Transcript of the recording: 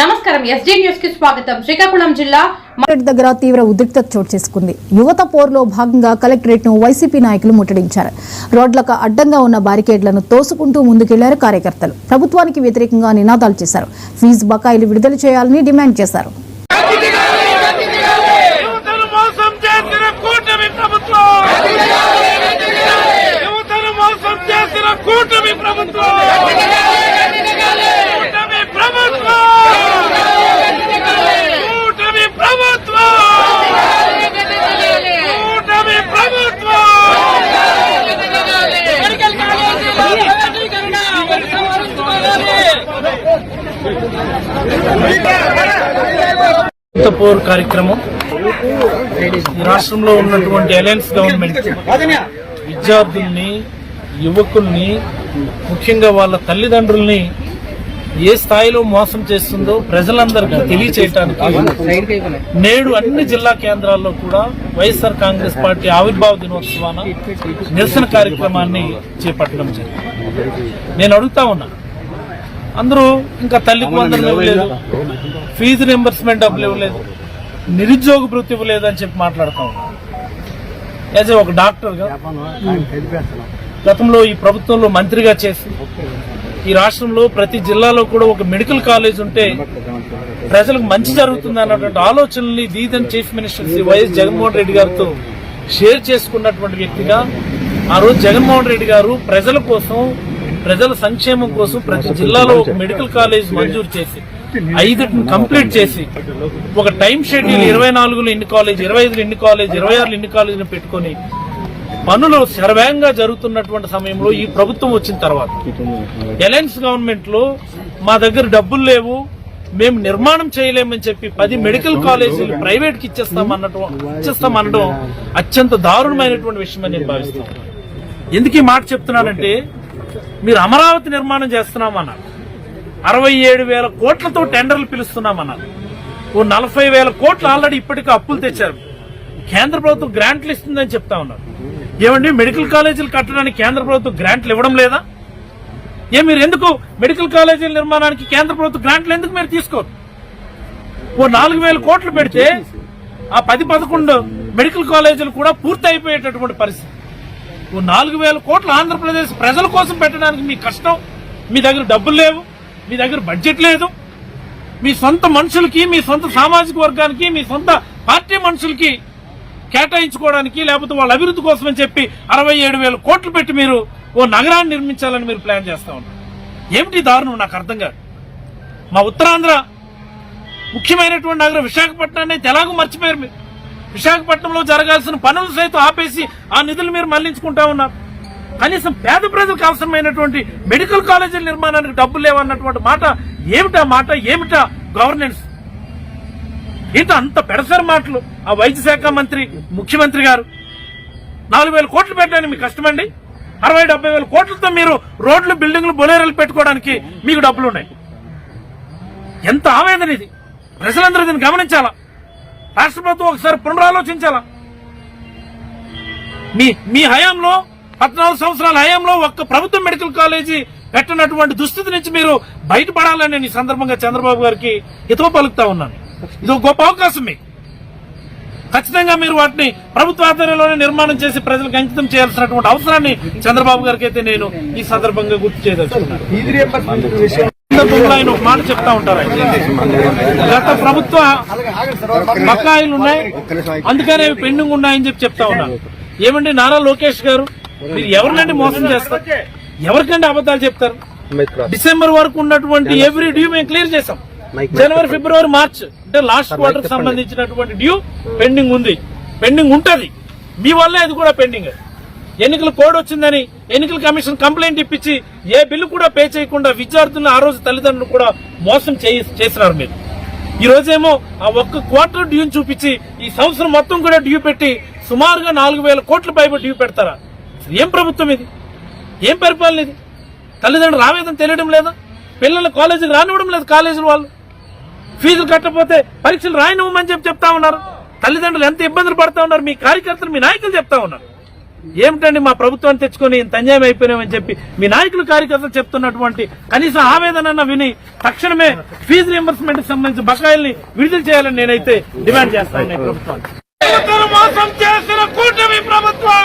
నమస్కారం ఎస్డీ న్యూస్కి స్వాగతం. శ్రీకాకుళం జిల్లా కలెక్టరేట్ దగ్గర తీవ్ర ఉద్రిక్తత చోటు చేసుకుంది. యువత పోరులో భాగంగా కలెక్టరేట్ను వైసీపీ నాయకులు ముట్టడించారు. రోడ్లకు అడ్డంగా ఉన్న బారికేడ్లను తోసుకుంటూ ముందుకెళ్ళారు కార్యకర్తలు. ప్రభుత్వానికి వ్యతిరేకంగా నినాదాలు చేశారు. ఫీజు బకాయిలు విడుదల చేయాలని డిమాండ్ చేశారు. యువతను మోసం చేసిన కూటమి ప్రభుత్వం యువతను మోసం చేసిన కూటమి ప్రభుత్వం కూటమి ప్రభుత్వం కూటమి ప్రభుత్వం కూటమి ప్రభుత్వం మెడికల్ పోర్ కార్యక్రమం రాష్ట్రంలో ఉన్నటువంటి అలయన్స్ గవర్నమెంట్ విద్యార్థుల్ని యువకుల్ని ముఖ్యంగా వాళ్ళ తల్లిదండ్రుల్ని ఏ స్థాయిలో మోసం చేస్తుందో ప్రజలందరికీ తెలియచేయటానికి నేడు అన్ని జిల్లా కేంద్రాల్లో కూడా వైఎస్ఆర్ కాంగ్రెస్ పార్టీ ఆవిర్భావ దినోత్సవాన నిరసన కార్యక్రమాన్ని చేపట్టడం జరిగింది. నేను అడుగుతా ఉన్నా అందరూ ఇంకా తల్లికి వందనం ఇవ్వలేదు ఫీజు రింబర్స్మెంట్ డబ్బులు ఇవ్వలేదు నిరుద్యోగ భృతి ఇవ్వలేదు అని చెప్పి మాట్లాడుతా యాజ్ ఏ ఒక డాక్టర్గా గతంలో ఈ ప్రభుత్వంలో మంత్రిగా చేసి ఈ రాష్ట్రంలో ప్రతి జిల్లాలో కూడా ఒక మెడికల్ కాలేజ్ ఉంటే ప్రజలకు మంచి జరుగుతుంది అన్నటువంటి ఆలోచనల్ని the then chief minister Shri YS Jaganmohan Reddy గారితో షేర్ చేసుకున్నటువంటి వ్యక్తిగా ఆ రోజు జగన్మోహన్ రెడ్డి గారు ప్రజల కోసం ప్రజల సంక్షేమం కోసం ప్రతి జిల్లాలో ఒక మెడికల్ కాలేజ్ మంజూరు చేసి ఐదుటిని కంప్లీట్ చేసి ఒక టైం షెడ్యూల్ ఇరవై నాలుగులో ఇన్ని కాలేజ్ ఇరవై ఐదులో ఇన్ని కాలేజ్ ఇరవై ఆరులో ఇన్ని కాలేజీని పెట్టుకొని పనులు సర్వేంగా జరుగుతున్నటువంటి సమయంలో ఈ ప్రభుత్వం వచ్చిన తర్వాత ఎలయన్స్ గవర్నమెంట్లో మా దగ్గర డబ్బులు లేవు మేము నిర్మాణం చేయలేమని చెప్పి పది మెడికల్ కాలేజీలు ప్రైవేట్కి ఇచ్చేస్తాం ఇచ్చేస్తామనడం అత్యంత దారుణమైనటువంటి విషయం అని నేను భావిస్తాను ఎందుకు ఈ మాట చెప్తున్నానంటే మీరు అమరావతి నిర్మాణం చేస్తున్నామన్నారు. అరవై ఏడు వేల కోట్లతో టెండర్లు పిలుస్తున్నామన్నారు. ఓ నలభై వేల కోట్లు ఆల్రెడీ ఇప్పటికే అప్పులు తెచ్చారు. కేంద్ర ప్రభుత్వం గ్రాంట్లు ఇస్తుందని చెప్తా ఉన్నారు. ఏమండి మెడికల్ కాలేజీలు కట్టడానికి కేంద్ర ప్రభుత్వం గ్రాంట్లు ఇవ్వడం లేదా? ఏ మీరు ఎందుకు మెడికల్ కాలేజీల నిర్మాణానికి కేంద్ర ప్రభుత్వం గ్రాంట్లు ఎందుకు మీరు తీసుకోరు? ఓ నాలుగు వేల కోట్లు పెడితే ఆ పది పదకొండు మెడికల్ కాలేజీలు కూడా పూర్తి అయిపోయేటటువంటి పరిస్థితి. నాలుగు వేల కోట్లు ఆంధ్రప్రదేశ్ ప్రజల కోసం పెట్టడానికి మీ కష్టం. మీ దగ్గర డబ్బులు లేవు. మీ దగ్గర బడ్జెట్ లేదు. మీ సొంత మనుషులకి మీ సొంత సామాజిక వర్గానికి మీ సొంత పార్టీ మనుషులకి కేటాయించుకోవడానికి లేకపోతే వాళ్ళ అభివృద్ధి కోసం అని చెప్పి అరవై ఏడు వేల కోట్లు పెట్టి మీరు ఓ నగరాన్ని నిర్మించాలని మీరు ప్లాన్ చేస్తా ఉన్నారు. ఏమిటి దారుణం? నాకు అర్థం కాదు. మా ఉత్తరాంధ్ర ముఖ్యమైనటువంటి నగరం విశాఖపట్నాన్ని ఎలాగో మర్చిపోయారు మీరు. విశాఖపట్నంలో జరగాల్సిన పనులు సైతం ఆపేసి ఆ నిధులు మీరు మళ్ళించుకుంటా ఉన్నారు. కనీసం పేద ప్రజలకు అవసరమైనటువంటి మెడికల్ కాలేజీల నిర్మాణానికి డబ్బులు లేవన్నటువంటి మాట ఏమిటా మాట ఏమిటా గవర్నెన్స్ ఏంటో అంత పెడసరి మాటలు ఆ వైద్య శాఖ మంత్రి ముఖ్యమంత్రి గారు. నాలుగు వేల కోట్లు పెట్టడానికి మీకు కష్టమండి. అరవై డెబ్బై వేల కోట్లతో మీరు రోడ్లు బిల్డింగ్లు బొలేరలు పెట్టుకోవడానికి మీకు డబ్బులు ఉన్నాయి ఎంత ఆవేదన ఇది? ప్రజలందరూ దీన్ని గమనించాలా? రాష్ట్ర ప్రభుత్వం ఒకసారి పునరాలోచించాలా? మీ మీ హయాంలో పద్నాలుగు సంవత్సరాల హయాంలో ఒక్క ప్రభుత్వ మెడికల్ కాలేజీ పెట్టినటువంటి దుస్థితి నుంచి మీరు బయటపడాలని నేను ఈ సందర్భంగా చంద్రబాబు గారికి హితవ పలుకుతా ఉన్నాను. ఇది ఒక గొప్ప అవకాశం మీకు. ఖచ్చితంగా మీరు వాటిని ప్రభుత్వ ఆధ్వర్యంలోనే నిర్మాణం చేసి ప్రజలకు అంకితం చేయాల్సినటువంటి అవసరాన్ని చంద్రబాబు గారికి అయితే నేను ఈ సందర్భంగా గుర్తు చేయదలుచుకున్నాను. సందర్భంలో ఆయన ఒక మాట చెప్తా ఉంటారు. గత ప్రభుత్వ బకాయిలు ఉన్నాయి. అందుకనే అవి పెండింగ్ ఉన్నాయని చెప్పి చెప్తా ఉన్నారు ఏమండి నారా లోకేష్ గారు? మీరు ఎవరినండి మోసం చేస్తారు? ఎవరికండి అబద్ధాలు చెప్తారు? డిసెంబర్ వరకు ఉన్నటువంటి ఎవ్రీ డ్యూ మేము క్లియర్ చేసాం జనవరి ఫిబ్రవరి మార్చ్ అంటే లాస్ట్ క్వార్టర్ సంబంధించినటువంటి డ్యూ పెండింగ్ ఉంది. పెండింగ్ ఉంటది. మీ వల్లే అది కూడా పెండింగ్. ఎన్నికల కోడ్ వచ్చిందని ఎన్నికల కమిషన్ కంప్లైంట్ ఇప్పించి ఏ బిల్లు కూడా పే చేయకుండా విద్యార్థులను ఆ రోజు తల్లిదండ్రులు కూడా మోసం చేసినారు మీరు. ఈ రోజేమో ఆ ఒక్క క్వార్టర్ డ్యూ చూపించి ఈ సంవత్సరం మొత్తం కూడా డ్యూ పెట్టి సుమారుగా నాలుగు వేల కోట్ల పైపు డ్యూ పెడతారా? ఏం ప్రభుత్వం ఇది? ఏం పరిపాలన ఇది? తల్లిదండ్రులు రావేదని తెలియడం లేదా? పిల్లలు కాలేజీకి రానివ్వడం లేదు కాలేజీల వాళ్ళు. ఫీజులు కట్టకపోతే పరీక్షలు రాయనివ్వమని చెప్పి చెప్తా ఉన్నారు. తల్లిదండ్రులు ఎంత ఇబ్బందులు పడతా ఉన్నారు? మీ కార్యకర్తలు మీ నాయకులు చెప్తా ఉన్నారు. ఏమిటండి మా ప్రభుత్వాన్ని తెచ్చుకొని ఇంత అన్యాయం అయిపోయినామని చెప్పి మీ నాయకులు కార్యకర్తలు చెప్తున్నటువంటి కనీసం ఆవేదన విని తక్షణమే ఫీజు రియంబర్స్మెంట్ సంబంధించిన బకాయిల్ని విడుదల చేయాలని నేనైతే డిమాండ్ చేస్తాను. ప్రభుత్వాన్ని మోసం చేసిన కూటమి ప్రభుత్వం!